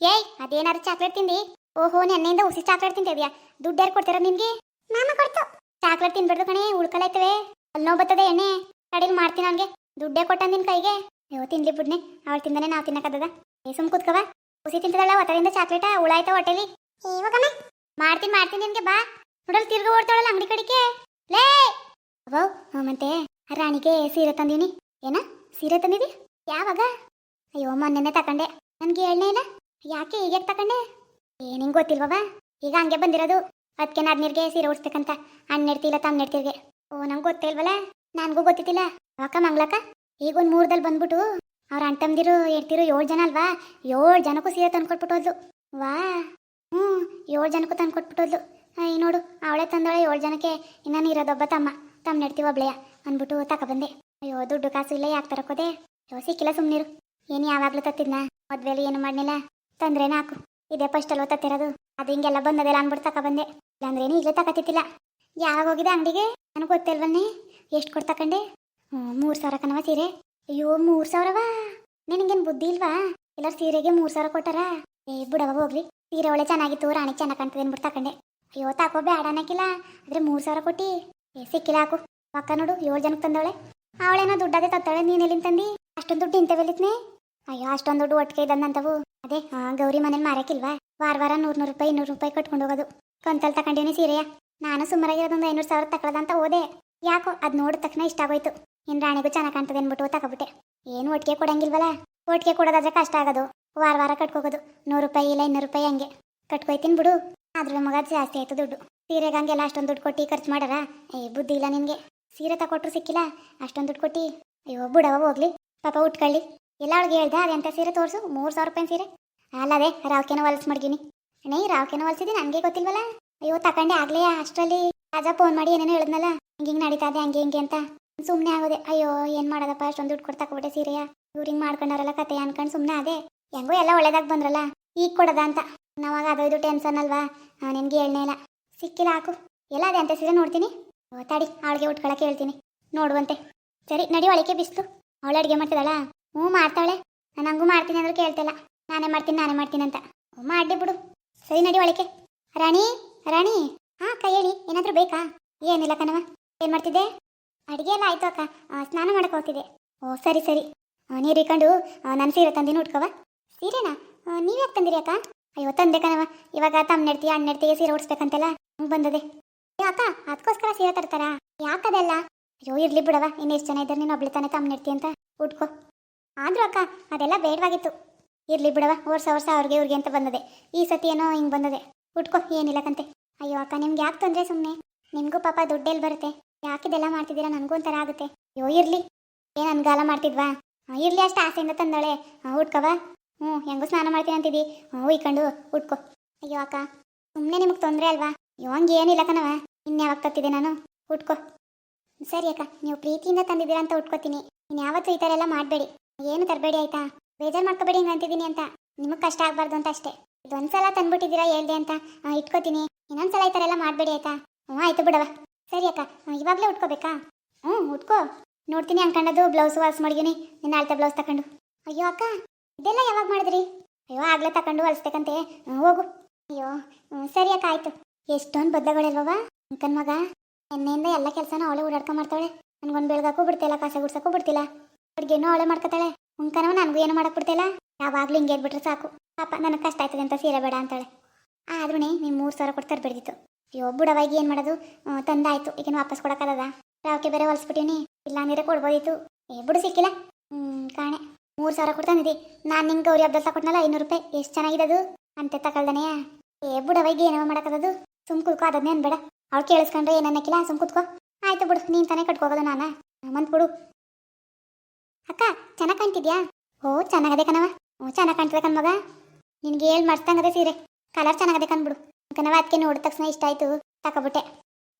ಏಯ್, ಅದೇನಾದ್ರು ಚಾಕ್ಲೇಟ್ ತಿಂದಿ? ಓಹೋ, ನೆನ್ನೆಯಿಂದ ಹುಸಿ ಚಾಕ್ಲೇಟ್ ತಿಂತಿದ್ಯಾ? ದುಡ್ಡು ಯಾರು ಕೊಡ್ತಾರ ನಿನ್ಗೆ? ಮಾಮ ಕೊಡ್ತು. ಚಾಕ್ಲೇಟ್ ತಿನ್ಬಿಡ್ದು ಕಣೆ ಉಳ್ಕಲೈತವೆ ಅಲ್ಲೋ ನೋವು ಬರ್ತದೆ ಎಣ್ಣೆ. ಕಡಿಲ್ ಮಾಡ್ತೀನಿ ಅವ್ನಿಗೆ. ದುಡ್ಡೇ ಕೊಟ್ಟ ನಿನ್ ಕೈಗೆ. ಅಯ್ಯೋ, ತಿನ್ಲಿ ಬಿಡ್ನೆ. ಅವಳು ತಿಂದಾನೆ ನಾವು ತಿನ್ನಕತ್ತದ ಏ, ಸುಮ್ ಕೂತ್ಕವ ಹುಸಿ ತಿಂತದಲ್ಲ ಒತ್ತದಿಂದ ಚಾಕ್ಲೇಟ ಉಳಾಯ್ತ ಹೊಟ್ಟೆಲಿ? ಇವಾಗಮ್ಮ ಮಾಡ್ತೀನಿ ಮಾಡ್ತೀನಿ ನಿನ್ಗೆ, ಬಾ. ನೋಡಲ್, ತಿರ್ಗ ಓಡ್ತಾಳಲ್ಲ ಅಂಗಡಿ ಕಡಿಕೆ ಲೇ! ಅವೋ ಮತ್ತೆ ರಾಣಿಗೆ ಸೀರೆ ತಂದೀನಿ ಏನ? ಸೀರೆ ತಂದಿದಿ? ಯಾವಾಗ? ಅಯ್ಯೋ ಮೊನ್ನೆನೆ ತಕೊಂಡೆ. ನನ್ಗೆ ಹೇಳನೇ ಇಲ್ಲ. ಯಾಕೆ ಈಗ ತಕೊಂಡೆ? ಏನಿಂಗ್ ಗೊತ್ತಿಲ್ವಾ ಈಗ ಹಂಗೆ ಬಂದಿರೋದು. ಅದಕ್ಕೆ ನಾದ್ನೀರ್ಗೆ ಸೀರೆ ಉಡ್ಸ್ಬೇಕಂತ. ತಮ್ಮ ನೆಡ್ತಿರ್ಗೆ. ಓ, ನಂಗೆ ಗೊತ್ತೇ ಇಲ್ವಲ್ಲ ನನಗೂ ಗೊತ್ತಿದ್ದಿಲ್ಲ ಅಕ್ಕ, ಮಂಗ್ಲಕ್ಕ? ಈಗ ಒಂದು ಮೂರ್ದಲ್ಲಿ ಬಂದ್ಬಿಟ್ಟು ಅವ್ರ ಅಂಟಮ್ದಿರು ಹೇಳ್ತಿರು ಏಳು ಜನ ಅಲ್ವಾ? ಏಳು ಜನಕ್ಕೂ ಸೀರೆ ತಂದ್ಕೊಟ್ಬಿಟ್ಟೋದ್ಲು. ವಾ. ಹ್ಞೂ, ಏಳು ಜನಕ್ಕೂ ತಂದ್ಕೊಟ್ಬಿಟ್ಟೋದ್ಲು. ಈ ನೋಡು, ಅವಳೆ ತಂದವಳೆ ಏಳು ಜನಕ್ಕೆ. ಇನ್ನ ಇರೋದೊಬ್ಬ ತಮ್ಮ. ತಮ್ಮ ನೆಡ್ತೀವ ಒಬ್ಳೆಯ ಅಂದ್ಬಿಟ್ಟು ತಗೊಬಂದೆ ಅಯ್ಯೋ, ದುಡ್ಡು ಕಾಸು ಇಲ್ಲ ಯಾಕೆ ತರಕೋದೆ ಯೋ ಸಿಕ್ಕಿಲ್ಲ ಸುಮ್ಮನಿರು ಏನು ಯಾವಾಗಲೂ ತತ್ತಿದ್ನ? ಮದ್ವೆಲಿ ಏನು ಮಾಡ್ನಿಲ್ಲ? ತಂದ್ರೇನ ನಾಕು. ಇದೇ ಫಸ್ಟ್ ಅಲ್ವ ತತ್ತಿರೋದು ಅದು ಹಿಂಗೆಲ್ಲ ಬಂದದೆಲ್ಲ ಬಂದೆ. ಇಲ್ಲ ಇಲ್ಲಾಂದ್ರೇನು ಈಗಲೇ ತಕತಿತ್ತಿಲ್ಲ ಯಾವಾಗ ಹೋಗಿದೆ ಅಂಗಡಿಗೆ? ನನಗೆ ಗೊತ್ತಿಲ್ವನ್ನೇ. ಎಷ್ಟು ಕೊಟ್ಟು ತಕೊಂಡೆ ಮೂರು ಸಾವಿರ ಕಣವ ಸೀರೆ. ಅಯ್ಯೋ, ಮೂರು ಸಾವಿರವಾ? ನಿನಗೇನು ಬುದ್ಧಿ ಇಲ್ವಾ? ಎಲ್ಲರೂ ಸೀರೆಗೆ ಮೂರು ಸಾವಿರ ಕೊಟ್ಟಾರ? ಏ ಬಿಡವ ಹೋಗ್ಲಿ. ಸೀರೆ ಒಳ್ಳೆ ಚೆನ್ನಾಗಿತ್ತು, ರಾಣಿ ಚೆನ್ನಾಗಿ ಕಾಣ್ತದೆ ಅಂದ್ಬಿಟ್ಟು ತಕೊಂಡೆ ಅಯ್ಯೋ, ತಾಕೋ ಬೇಡ ಅನ್ನಕ್ಕಿಲ್ಲ. ಆದ್ರೆ ಮೂರು ಸಾವಿರ ಕೊಟ್ಟಿ. ಏ, ಸಿಕ್ಕಿಲ್ಲ, ಹಾಕು. ಅಕ್ಕ ನೋಡು, ಏಳು ಜನಕ್ಕೆ ತಂದವಳೆ. ಅವಳೇನೋ ದುಡ್ಡದೇ ತತ್ತಾಳೆ, ನೀನು ಎಲ್ಲಿಂದ ತಂದಿ? ಅಷ್ಟೊಂದು ದುಡ್ಡು ಇಂತವೆಲ್ಲಿತ್ನೆ ಅಯ್ಯೋ, ಅಷ್ಟೊಂದು ದುಡ್ಡು ಒಟ್ಟಿಗೆ ಇದ್ದಂತವು. ಅದೇ ಗೌರಿ ಮನೇಲಿ ಮಾರಕ್ಕಿಲ್ವಾ? ವಾರ ವಾರ ನೂರು ನೂರು ರೂಪಾಯಿ, ಇನ್ನೂರು ರೂಪಾಯಿ ಕಟ್ಕೊಂಡು ಹೋಗೋದು. ಕಂತಲ್ಲಿ ತಗೊಂಡೇನಿ ಸೀರೆಯ. ನಾನು ಸುಮಾರಾಗಿರೋದೊಂದು ಐನೂರು ಸಾವಿರ ತಕೊಳ್ಳೋದಂತ ಹೋದೆ. ಯಾಕೋ ಅದು ನೋಡಿದ ತಕ್ಷಣ ಇಷ್ಟ ಆಗೋಯ್ತು. ಇನ್ನು ರಾಣಿಗೂ ಚೆನ್ನಾಗಿ ಕಾಣ್ತದೆ ಅಂದ್ಬಿಟ್ಟು ತಗೊಬಿಟ್ಟೆ. ಏನು ಒಟ್ಟಿಗೆ ಕೊಡಂಗಿಲ್ವಲ್ಲ ಒಟ್ಟಿಗೆ ಕೊಡೋದಾದ್ರೆ ಕಷ್ಟ ಆಗೋದು. ವಾರ ವಾರ ಕಟ್ಕೋಗೋದು. ನೂರು ರೂಪಾಯಿ ಇಲ್ಲ, ಇನ್ನೂರು ರೂಪಾಯಿ ಹಂಗೆ. ಕಟ್ಕೊಯ್ತೀನಿ ಬಿಡು. ಆದ್ರೆ ಮಗ ಜಾಸ್ತಿ ಆಯ್ತು ದುಡ್ಡು. ಸೀರೆಗೆ ಹಂಗೆಲ್ಲ ಅಷ್ಟೊಂದು ದುಡ್ಡು ಕೊಟ್ಟು ಖರ್ಚು ಮಾಡಾರ? ಏ, ಬುದ್ಧಿ ಇಲ್ಲ ನಿನಗೆ. ಸೀರೆ ತಕೊಟ್ರು ಸಿಕ್ಕಿಲ್ಲ? ಅಷ್ಟೊಂದು ದುಡ್ಡು ಕೊಟ್ಟು? ಅಯ್ಯೋ, ಬಿಡವ ಹೋಗ್ಲಿ. ಪಾಪ ಉಟ್ಕೊಳ್ಳಿ. ಎಲ್ಲ ಅವ್ಳಿಗೆ ಹೇಳ್ದೆ ಅದೆಂತ ಸೀರೆ ತೋರಿಸು? ಮೂರು ಸಾವಿರ ರೂಪಾಯಿ ಸೀರೆ. ಅಲ್ಲದೆ ರಾವ್ಕೆನ ಹೊಲ್ಸ್ ಮಡ್ಗಿನಿ. ಅಣ್ಣೇ ರಾವ್ಕೆನ ಹೊಲ್ಸಿದ್ದೀನಿ ನನಗೆ ಗೊತ್ತಿಲ್ವಲ್ಲ ಅಯ್ಯೋ ತಕಂಡೆ ಆಗ್ಲೇ ಅಷ್ಟರಲ್ಲಿ ರಾಜ ಫೋನ್ ಮಾಡಿ ಏನೇನೋ ಹೇಳಿದ್ನಲ್ಲ ಹಿಂಗೆ ಹಿಂಗೆ ನಡೀತಾ ಇದೆ ಹಂಗೆ ಹಿಂಗೆ ಅಂತ. ಸುಮ್ಮನೆ ಆಗೋದೆ ಅಯ್ಯೋ ಏನು ಮಾಡೋದಪ್ಪ ಅಷ್ಟೊಂದು ದುಡ್ಡು ಕೊಡ್ತಾ ಕೊಟ್ಟೆ ಸೀರೆಯ ಇವ್ರು ಹಿಂಗೆ ಮಾಡ್ಕೊಂಡಾರಲ್ಲ ಕತೆ ಅನ್ಕೊಂಡು ಸುಮ್ಮನೆ ಅದೇ ಹೆಂಗೋ ಎಲ್ಲ ಒಳ್ಳೇದಾಗ ಬಂದ್ರಲ್ಲ ಈಗ ಕೊಡದ ಅಂತ. ನಾವಾಗ ಅದು ಇದು ಟೆನ್ಷನ್ ಅಲ್ವಾ? ನಿನ್ಗೆ ಹೇಳ್ನೇ ಇಲ್ಲ. ಸಿಕ್ಕಿಲ್ಲ ಹಾಕು. ಎಲ್ಲ ಅದೇ ಅಂತ ಸೀರೆ ನೋಡ್ತೀನಿ? ಓ, ತಡಿ ಅವಳಿಗೆ ಉಟ್ಕೊಳಕ್ಕೆ ಹೇಳ್ತೀನಿ. ನೋಡುವಂತೆ. ಸರಿ ನಡಿ ಒಳಗೆ ಬಿಸ್ತು ಅವಳು ಅಡುಗೆ ಮಾಡ್ತಿದ್ದಾಳ? ಹ್ಞೂ ಮಾಡ್ತಾಳೆ. ನಾನು ಹಂಗೂ ಮಾಡ್ತೀನಿ ಅಂದ್ರೆ ಕೇಳ್ತಿಲ್ಲ ನಾನೇ ಮಾಡ್ತೀನಿ ನಾನೇ ಮಾಡ್ತೀನಿ ಅಂತ. ಹ್ಞೂ ಮಾಡಿ ಬಿಡು. ಸರಿ ನಡಿ ಒಳಕ್ಕೆ. ರಾಣಿ ರಾಣಿ. ಹಾಂ, ಅಕ್ಕ ಹೇಳಿ. ಏನಾದರೂ ಬೇಕಾ? ಏನಿಲ್ಲ ಕಣವ ಏನು ಮಾಡ್ತಿದ್ದೆ? ಅಡುಗೆ ಎಲ್ಲ ಆಯಿತು ಅಕ್ಕ. ಸ್ನಾನ ಮಾಡಕ್ಕೆ ಹೋಗ್ತಿದ್ದೆ. ಓ, ಸರಿ ಸರಿ. ನೀರು ಇಕ್ಕೊಂಡು ನನ್ನ ಸೀರೆ ತಂದಿನ ಉಟ್ಕವ ಸೀರೆನಾ? ನೀವು ಯಾಕೆ ತಂದಿರಿ ಅಕ್ಕ? ಅಯ್ಯೋ, ತಂದೆ ಕಣವ ಇವಾಗ ತಮ್ಮ ನೆಡ್ತಿ, ಅಣ್ಣ ನೆಡ್ತಿಗೆ ಸೀರೆ ಉಡ್ಸ್ಬೇಕಂತೆಲ್ಲ ಹಂಗೆ ಬಂದದೆ. ಅಕ್ಕ ಅದಕ್ಕೋಸ್ಕರ ಸೀರೆ ತರ್ತಾರಾ? ಯಾಕದೆಲ್ಲ ಅಯ್ಯೋ, ಇರ್ಲಿ ಬಿಡವ ಇನ್ನೆಷ್ಟು ಜನ ಇದ್ದಾರೆ ನೀನು ಒಬ್ಳಿ ತಾನೆ ತಮ್ಮ ನೆಡ್ತಿ ಅಂತ. ಉಟ್ಕೋ. ಆದ್ರೂ ಅಕ್ಕ, ಅದೆಲ್ಲ ಬೇಡವಾಗಿತ್ತು. ಇರಲಿ ಬಿಡವ ವರ್ಷ ವರ್ಷ ಅವ್ರಿಗೆ, ಇವ್ರಿಗೆ ಅಂತ ಬಂದದೆ. ಈ ಸತಿ ಏನೋ ಹಿಂಗೆ ಬಂದದೆ. ಉಟ್ಕೋ, ಏನಿಲ್ಲ ಕಂತೆ. ಅಯ್ಯೋ ಅಕ್ಕ, ನಿಮ್ಗೆ ಯಾಕೆ ತೊಂದರೆ ಸುಮ್ಮನೆ ನಿಮಗೂ ಪಾಪ ದುಡ್ಡೆಲ್ಲಿ ಬರುತ್ತೆ. ಯಾಕಿದೆಲ್ಲ ಮಾಡ್ತಿದ್ದೀರಾ? ನನಗೂ ಒಂಥರ ಆಗುತ್ತೆ. ಅಯ್ಯೋ, ಇರಲಿ. ಏನು ಅನ್ಗಾಲ ಮಾಡ್ತಿದ್ವಾ? ಇರಲಿ ಅಷ್ಟು ಆಸೆಯಿಂದ ತಂದಳೆ ಉಟ್ಕವ ಹ್ಞೂ ಹೆಂಗೂ ಸ್ನಾನ ಮಾಡ್ತೀನಿ ಅಂತಿದ್ದಿ ಹ್ಞೂ ಇಕ್ಕೊಂಡು ಉಟ್ಕೋ. ಅಯ್ಯೋ ಅಕ್ಕ ಸುಮ್ಮನೆ ನಿಮಗೆ ತೊಂದರೆ ಅಲ್ವಾ? ಅಯ್ಯೋ, ಹಂಗೆ ಏನಿಲ್ಲ ಕಣವ ಇನ್ಯಾವಾಗ ತತ್ತಿದೆ ನಾನು? ಉಟ್ಕೋ. ಸರಿ ಅಕ್ಕ, ನೀವು ಪ್ರೀತಿಯಿಂದ ತಂದಿದ್ದೀರಾ ಅಂತ ಉಟ್ಕೋತೀನಿ. ಇನ್ನು ಯಾವತ್ತೂ ಈ ಥರ ಎಲ್ಲ ಮಾಡಬೇಡಿ. ಏನು ತರಬೇಡಿ ಆಯ್ತಾ? ಬೇಜಾರು ಮಾಡ್ಕೋಬೇಡಿ ಹಿಂಗೆ ಅಂತಿದ್ದೀನಿ ಅಂತ. ನಿಮಗೆ ಕಷ್ಟ ಆಗಬಾರ್ದು ಅಂತ ಅಷ್ಟೇ. ಇದೊಂದ್ಸಲ ತಂದ್ಬಿಟ್ಟಿದ್ದೀರಾ ಹೇಳ್ದೆ ಅಂತ. ಇಟ್ಕೋತೀನಿ. ಇನ್ನೊಂದ್ಸಲ ಈ ಥರ ಎಲ್ಲ ಮಾಡಬೇಡಿ ಆಯ್ತಾ? ಹ್ಞೂ ಆಯ್ತು ಬಿಡವ ಸರಿ ಅಕ್ಕ. ಇವಾಗಲೇ ಉಟ್ಕೋಬೇಕಾ? ಹ್ಞೂ ಉಟ್ಕೋ. ನೋಡ್ತೀನಿ ಅನ್ಕೊಂಡದು ಬ್ಲೌಸ್ ವಾಲ್ಸ್ ಮಡಗಿನಿ ನಿನ್ನ ಅಳತೆ ಬ್ಲೌಸ್ ತಗೊಂಡು ಅಯ್ಯೋ ಅಕ್ಕ, ಇದೆಲ್ಲ ಯಾವಾಗ ಮಾಡಿದ್ರಿ? ಅಯ್ಯೋ, ಆಗ್ಲೇ ತಕೊಂಡು ಹೊಲಿಸ್ಬೇಕಂತೆ. ಹೋಗು. ಅಯ್ಯೋ ಸರಿ ಅಕ್ಕ, ಆಯ್ತು. ಎಷ್ಟೊಂದು ಬದಲಾಗಳಿಲ್ವವ ಅಂಕನ್ ಮಗ ನಿನ್ನೆಯಿಂದ ಎಲ್ಲ ಕೆಲಸನ ಅವಳೆ ಓಡಾಡ್ಕೊಂಡ್ ಮಾಡ್ತಾಳೆ ನನ್ಗೊಂದು ಬೆಳಗಾಕೂ ಬಿಡ್ತಿಲ್ಲ ಕಾಸ ಗುಡ್ಸಕ್ಕೂ ಬಿಡ್ತಿಲ್ಲ ಏನೋ ಅವಳೆ ಮಾಡ್ಕೊತಾಳೆ. ಉಂಕನವ ನನಗೂ ಏನು ಮಾಡಕ್ ಬಿಡ್ತಿಲ್ಲ ಯಾವಾಗ್ಲೂ ಹಿಂಗೆ ಇದ್ಬಿಟ್ರೆ ಸಾಕು. ಪಾಪ ನನಗೆ ಕಷ್ಟ ಆಯ್ತದೆ ಅಂತ ಸೀರೆ ಬೇಡ ಅಂತಾಳೆ. ಆದ್ರೂ ನೀವು ಮೂರು ಸಾವಿರ ಕೊಡ್ತಾರೆ ಬಿಡ್ದಿತ್ತು ಅಯ್ಯೋ, ಬುಡವಾಗಿ ಏನು ಮಾಡೋದು? ತಂದಾಯ್ತು. ಈಗೇನು ವಾಪಸ್ ಕೊಡಕ್ಕದ ರಾವಕ್ಕೆ ಬೇರೆ ಹೊಲ್ಸ್ಬಿಟ್ಟಿನಿ. ಇಲ್ಲ ನೀರೇ ಕೊಡ್ಬೋದಿತ್ತು. ಏ, ಬಿಡು ಸಿಕ್ಕಿಲ್ಲ. ಹ್ಞೂ ಕಾಣೆ. ಮೂರು ಸಾವಿರ ಕೊಡ್ತಾನಿದ್ದಿ ನಾನು ನಿಂಗೆ ಗೌರಿ ಹಬ್ಬದಲ್ಲಿ ತಕೊಟ್ನಲ್ಲ ಐನೂರು ರೂಪಾಯಿ. ಎಷ್ಟು ಚೆನ್ನಾಗಿದೆ ಅದು ಅಂತೆ ಏ, ಬುಡವಾಗಿ ಏನೋ ಏನವ ಸುಮ್ ಕುತ್ಕೋ, ಅದನ್ನೇ ಅನ್ಬೇಡ. ಅವ್ಳು ಕೇಳಿಸ್ಕೊಂಡ್ರೆ ಏನನ್ನಕ್ಕಿಲ್ಲ ಸುಮ್ ಕುತ್ಕೋ. ಆಯ್ತು ಬಿಡು, ನೀನು ತಾನೇ ಕಟ್ಕೋಗೋದು ನಾನ. ಮಂತ್ ಬಿಡು. ಅಕ್ಕ, ಚೆನ್ನಾಗಿ ಕಾಣ್ತಿದ್ಯಾ? ಓ, ಚೆನ್ನಾಗದೆ ಕಣವ ಓ, ಚೆನ್ನಾಗಿ ಕಾಣ್ತದೆ ಕಣ್ ಮಗ. ನಿನ್ಗೆ ಹೇಳಿ ಮಾಡ್ತಂಗದೆ ಸೀರೆ. ಕಲರ್ ಚೆನ್ನಾಗದೆ ಕಣ್ಬಿಡು ಕಣವ ಅದಕ್ಕೆ ನೋಡಿದ ತಕ್ಷಣ ಇಷ್ಟ ಆಯ್ತು, ತಕೊಬಿಟ್ಟೆ.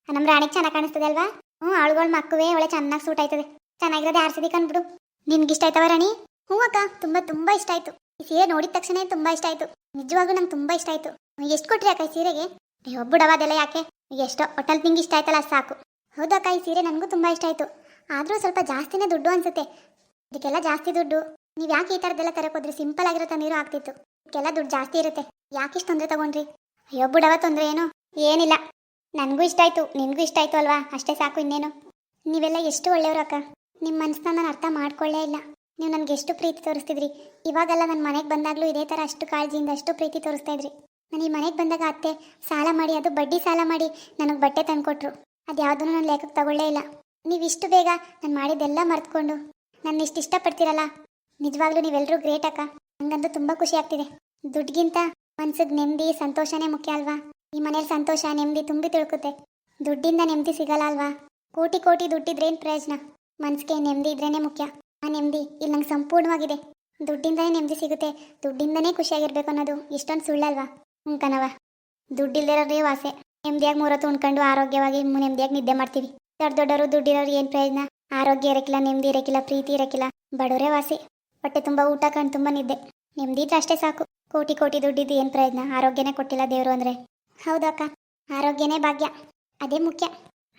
ನಮ್ಮ ರಾಣಿಗೆ ಚೆನ್ನಾಗಿ ಕಾಣಿಸ್ತದೆ ಅಲ್ವಾ? ಹ್ಞೂ, ಆಳುಗಳು ಮಕ್ಕವೇ, ಒಳ್ಳೆ ಚೆನ್ನಾಗಿ ಸೂಟ್ ಆಯ್ತದೆ. ಚೆನ್ನಾಗಿರೋದೆ ಆರ್ಸಿದಿ ಕಣ್ಬಿಡು ನಿನ್ಗೆ ಇಷ್ಟ ಆಯ್ತವ ರಾಣಿ? ಹ್ಞೂ ಅಕ್ಕ, ತುಂಬ ತುಂಬ ಇಷ್ಟ ಆಯ್ತು. ಈ ಸೀರೆ ನೋಡಿದ ತಕ್ಷಣ ತುಂಬ ಇಷ್ಟ ಆಯ್ತು. ನಿಜವಾಗ್ಲೂ ನಂಗೆ ತುಂಬ ಇಷ್ಟ ಆಯ್ತು. ಎಷ್ಟು ಕೊಟ್ರಿ ಅಕ್ಕ ಈ ಸೀರೆಗೆ? ಅಯ್ಯೋ ಬಿಡವ ಅದೆಲ್ಲ ಯಾಕೆ? ಎಷ್ಟೋ ಒಟ್ಟಲ್ಲಿ ನಿಂಗೆ ಇಷ್ಟ ಆಯ್ತಲ್ಲ, ಸಾಕು. ಹೌದಕ್ಕ ಈ ಸೀರೆ ನನಗೂ ತುಂಬ ಇಷ್ಟ ಆಯಿತು. ಆದರೂ ಸ್ವಲ್ಪ ಜಾಸ್ತಿನೇ ದುಡ್ಡು ಅನ್ಸುತ್ತೆ. ಇದಕ್ಕೆಲ್ಲ ಜಾಸ್ತಿ ದುಡ್ಡು. ನೀವು ಯಾಕೆ ಈ ಥರದ್ದೆಲ್ಲ ತರಕೋದ್ರಿ ಸಿಂಪಲ್ ಆಗಿರೋ ತಂದಿರೋ ಆಗ್ತಿತ್ತು. ಇದಕ್ಕೆಲ್ಲ ದುಡ್ಡು ಜಾಸ್ತಿ ಇರುತ್ತೆ. ಯಾಕೆ ಯಾಕಿಷ್ಟು ತೊಂದರೆ ತಗೊಂಡ್ರಿ? ಅಯ್ಯೋ, ಬಿಡವ ತೊಂದರೆ ಏನು? ಏನಿಲ್ಲ. ನನಗೂ ಇಷ್ಟ ಆಯಿತು. ನಿನಗೂ ಇಷ್ಟ ಆಯಿತು ಅಲ್ವಾ? ಅಷ್ಟೇ ಸಾಕು ಇನ್ನೇನು. ನೀವೆಲ್ಲ ಎಷ್ಟು ಒಳ್ಳೆಯವ್ರು ಅಕ್ಕ? ನಿಮ್ಮ ಮನಸ್ಸನ್ನ ನಾನು ಅರ್ಥ ಮಾಡ್ಕೊಳ್ಳೇ ಇಲ್ಲ. ನೀವು ನನಗೆ ಎಷ್ಟು ಪ್ರೀತಿ ತೋರಿಸ್ತಿದ್ರಿ? ಇವಾಗೆಲ್ಲ ನನ್ನ ಮನೆಗೆ ಬಂದಾಗಲೂ ಇದೇ ಥರ ಅಷ್ಟು ಕಾಳಜಿಯಿಂದ ಅಷ್ಟು ಪ್ರೀತಿ ತೋರಿಸ್ತಾ ಇದ್ರಿ. ನಾನು ಈ ಮನೆಗೆ ಬಂದಾಗ ಅತ್ತೆ, ಸಾಲ ಮಾಡಿ, ಅದು ಬಡ್ಡಿ ಸಾಲ ಮಾಡಿ, ನನಗೆ ಬಟ್ಟೆ ತಂದುಕೊಟ್ರು. ಅದು ಯಾವುದನ್ನು ನಾನು ಲೆಕ್ಕಕ್ಕೆ ತಗೊಳ್ಳೇ ಇಲ್ಲ. ನೀವಿಷ್ಟು ಬೇಗ ನಾನು ಮಾಡಿದ್ದೆಲ್ಲ ಮರ್ತ್ಕೊಂಡು ನನ್ನ ಇಷ್ಟು ಇಷ್ಟಪಡ್ತೀರಲ್ಲ? ನಿಜವಾಗ್ಲೂ ನೀವೆಲ್ಲರೂ ಗ್ರೇಟ್ ಅಕ್ಕ. ನಂಗಂತೂ ತುಂಬ ಖುಷಿ ಆಗ್ತಿದೆ. ದುಡ್ಡಿಗಿಂತ ಮನ್ಸಿಗೆ ನೆಮ್ಮದಿ, ಸಂತೋಷನೇ ಮುಖ್ಯ ಅಲ್ವಾ? ಈ ಮನೇಲಿ ಸಂತೋಷ, ನೆಮ್ಮದಿ ತುಂಬಿ ತಿಳ್ಕುತ್ತೆ. ದುಡ್ಡಿಂದ ನೆಮ್ಮದಿ ಸಿಗಲ್ಲ ಅಲ್ವಾ? ಕೋಟಿ ಕೋಟಿ ದುಡ್ಡಿದ್ರೇನು ಪ್ರಯೋಜನ? ಮನ್ಸಿಗೆ ನೆಮ್ಮದಿ ಇದ್ರೇ ಮುಖ್ಯ. ಆ ನೆಮ್ಮದಿ ಇಲ್ಲಿ ನಂಗೆ ಸಂಪೂರ್ಣವಾಗಿದೆ. ದುಡ್ಡಿಂದನೇ ನೆಮ್ಮದಿ ಸಿಗುತ್ತೆ. ದುಡ್ಡಿಂದನೇ ಖುಷಿಯಾಗಿರ್ಬೇಕು ಅನ್ನೋದು ಇಷ್ಟೊಂದು ಸುಳ್ಳಲ್ವಾ? ಹ್ಞೂ ಕಣವ ದುಡ್ಡಿಲ್ದಿರೋರೇ ವಾಸೆ. ನೆಮ್ಮದಿಯಾಗಿ ಮೂರತ್ತು ಉಣ್ಕೊಂಡು ಆರೋಗ್ಯವಾಗಿ ನೆಮ್ಮದಿಯಾಗಿ ನಿದ್ದೆ ಮಾಡ್ತೀವಿ. ದೊಡ್ಡ ದೊಡ್ಡವರು ದುಡ್ಡಿರೋರು ಏನು ಪ್ರಯೋಜನ? ಆರೋಗ್ಯ ಇರಕ್ಕಿಲ್ಲ ನೆಮ್ಮದಿ ಇರಕ್ಕಿಲ್ಲ ಪ್ರೀತಿ ಇರಕ್ಕಿಲ್ಲ ಬಡವರೇ ವಾಸಿ. ಹೊಟ್ಟೆ ತುಂಬ ಊಟ, ಕಣ್ ತುಂಬ ನಿದ್ದೆ. ನೆಮ್ಮದಿ ಇದ್ರೆ ಅಷ್ಟೇ ಸಾಕು. ಕೋಟಿ ಕೋಟಿ ದುಡ್ಡಿದ್ದು ಏನು ಪ್ರಯೋಜನ? ಆರೋಗ್ಯನೇ ಕೊಟ್ಟಿಲ್ಲ ದೇವರು ಅಂದರೆ. ಹೌದಕ್ಕ ಆರೋಗ್ಯನೇ ಭಾಗ್ಯ. ಅದೇ ಮುಖ್ಯ.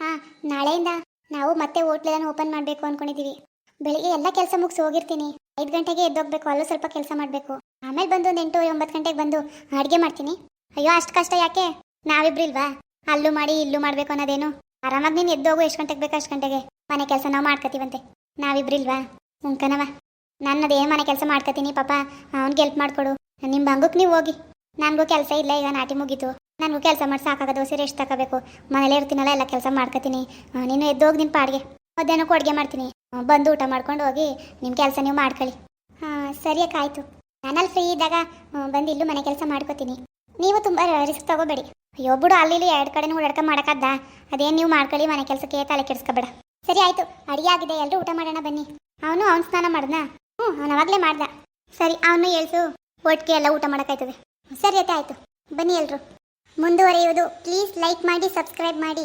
ಹಾಂ, ನಾಳೆಯಿಂದ ನಾವು ಮತ್ತೆ ಹೋಟ್ಲೆಲ್ಲ ಓಪನ್ ಮಾಡಬೇಕು ಅಂದ್ಕೊಂಡಿದ್ದೀವಿ ಬೆಳಿಗ್ಗೆ ಎಲ್ಲ ಕೆಲಸ ಮುಗಿಸಿ ಹೋಗಿರ್ತೀನಿ. ಐದು ಗಂಟೆಗೆ ಎದ್ದೋಗ್ಬೇಕು, ಅಲ್ಲೂ ಸ್ವಲ್ಪ ಕೆಲಸ ಮಾಡಬೇಕು. ಆಮೇಲೆ ಬಂದು ಒಂದು ಎಂಟು ಒಂಬತ್ತು ಗಂಟೆಗೆ ಬಂದು ಅಡುಗೆ ಮಾಡ್ತೀನಿ. ಅಯ್ಯೋ, ಅಷ್ಟು ಕಷ್ಟ ಯಾಕೆ? ನಾವಿಬ್ರು ಇಲ್ವಾ ಅಲ್ಲೂ ಮಾಡಿ, ಇಲ್ಲೂ ಮಾಡ್ಬೇಕು ಅನ್ನೋದೇನು? ಆರಾಮಾಗಿ ನೀನು ಎದ್ದೋಗು ಎಷ್ಟು ಗಂಟೆಗೆ ಬೇಕು ಅಷ್ಟು ಗಂಟೆಗೆ. ಮನೆ ಕೆಲಸ ನಾವು ಮಾಡ್ಕೋತೀವಂತೆ. ನಾವಿಬ್ರು ಇಲ್ವಾ ಉಂಕನವ ನಾನು ಏನು ಮನೆ ಕೆಲಸ ಮಾಡ್ಕೋತೀನಿ, ಪಾಪ. ಅವ್ನಿಗೆ ಹೆಲ್ಪ್ ಮಾಡಿಕೊಡು. ನಿಮ್ಮ ಬಂಗಕ್ಕೆ ನೀವು ಹೋಗಿ. ನನಗೂ ಕೆಲಸ ಇಲ್ಲ, ಈಗ ನಾಟಿ ಮುಗೀತು. ನನಗೂ ಕೆಲಸ ಮಾಡಿ, ಸಾಕಾಗೋದು ಸೀರೆ ಎಷ್ಟು ತಗೋಬೇಕು. ಮನೇಲೇ ಇರ್ತೀನಲ್ಲ, ಎಲ್ಲ ಕೆಲಸ ಮಾಡ್ಕೋತೀನಿ. ನೀನು ಎದ್ದೋಗಿ ನಿನ್ನ ಪಾಡಿಗೆ. ಮಧ್ಯಾಹ್ನಕ್ಕೂ ಅಡುಗೆ ಮಾಡ್ತೀನಿ. ಬಂದು ಊಟ ಮಾಡ್ಕೊಂಡು ಹೋಗಿ ನಿಮ್ಮ ಕೆಲಸ ನೀವು ಮಾಡ್ಕೊಳ್ಳಿ. ಹಾಂ ಸರಿಯಕ್ಕೆ ಆಯಿತು. ನಾನಲ್ಲಿ ಫ್ರೀ ಇದ್ದಾಗ ಬಂದು ಇಲ್ಲೂ ಮನೆ ಕೆಲಸ ಮಾಡ್ಕೋತೀನಿ. ನೀವು ತುಂಬ ರಿಸ್ಕ್ ತಗೋಬೇಡಿ. ಅಯ್ಯೋ, ಬಿಡು ಅಲ್ಲಿ ಇಲ್ಲಿ ಎರಡು ಕಡೆನೂ ಓಡಾಡ್ಕ ಮಾಡೋಕ್ಕದ್ದ? ಅದೇನು ನೀವು ಮಾಡ್ಕೊಳ್ಳಿ, ಮನೆ ಕೆಲಸಕ್ಕೆ ತಲೆ ಕೆಡಿಸ್ಕೋಬೇಡ. ಸರಿ, ಆಯಿತು. ಅಡುಗೆ ಆಗಿದೆ ಎಲ್ಲರೂ ಊಟ ಮಾಡೋಣ ಬನ್ನಿ. ಅವನು, ಅವ್ನು ಸ್ನಾನ ಮಾಡ್ದ ಹ್ಞೂ, ಅವನು ಅವಾಗಲೇ ಮಾಡ್ದ. ಸರಿ, ಅವನು ಹೇಳ್ಸು, ಒಟ್ಟಿಗೆ ಎಲ್ಲ ಊಟ ಮಾಡೋಕ್ಕಾಯ್ತದೆ. ಸರಿ ಆಯ್ತು ಆಯಿತು. ಬನ್ನಿ ಎಲ್ಲರೂ ಮುಂದುವರಿಯುವುದು, ಪ್ಲೀಸ್ ಲೈಕ್ ಮಾಡಿ, ಸಬ್ಸ್ಕ್ರೈಬ್ ಮಾಡಿ.